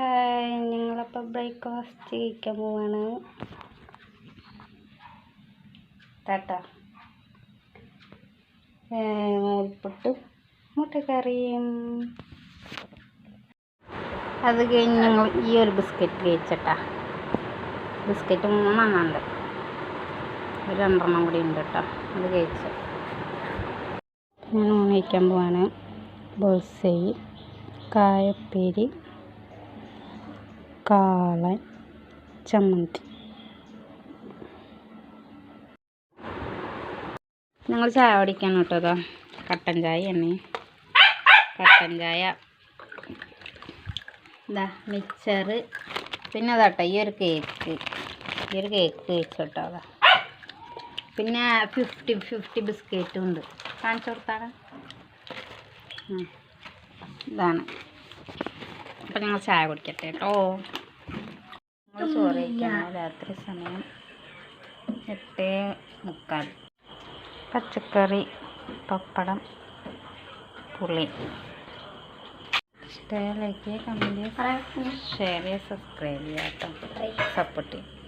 Hi ഞങ്ങളപ്പോൾ breakfast കഴിക്കാൻ പോവാണ്. ടാട്ടാ നൂൽപുട്ടും മുട്ടക്കറിയും. അത് കഴിഞ്ഞ് ഞങ്ങൾ ഈ ഒരു ബിസ്ക്കറ്റ് കഴിച്ചട്ടാ. ബിസ്ക്കറ്റ് മൂന്നെണ്ണമുണ്ട് ഒരു രണ്ടെണ്ണം കൂടി ഉണ്ട് കേട്ടോ. അത് കഴിച്ചു. ഞാൻ ഊണ് കഴിക്കാൻ പോവാണ്. ബോൾസൈ കായപ്പേരി കാളൻ ചമ്മന്തി. ഞങ്ങൾ ചായ കുടിക്കാൻ കേട്ടോ അതാ കട്ടൻ ചായ എണ്ണ കട്ടൻ ചായ. ഇതാ മിക്സറ് പിന്നെ അതാട്ടോ ഈ ഒരു കേക്ക് ഈ ഒരു കേക്ക് കഴിച്ചോട്ടോ അതാ പിന്നെ ഫിഫ്റ്റി ഫിഫ്റ്റി ബിസ്ക്കറ്റും ഉണ്ട്. കാണിച്ചു കൊടുത്താണ് ഇതാണ്. അപ്പം ഞങ്ങൾ ചായ കുടിക്കട്ടെ കേട്ടോ. ഞങ്ങൾ ചോറ് കഴിക്കാൻ രാത്രി സമയം എട്ട് മുക്കാൽ. പച്ചക്കറി പപ്പടം പുളി. ഇഷ്ടമായ ലൈക്ക് ചെയ്യുക കമന്റ് ചെയ്യുക ഷെയർ ചെയ്യുക സബ്സ്ക്രൈബ് ചെയ്യുക കേട്ടോ സപ്പോർട്ട് ചെയ്യുക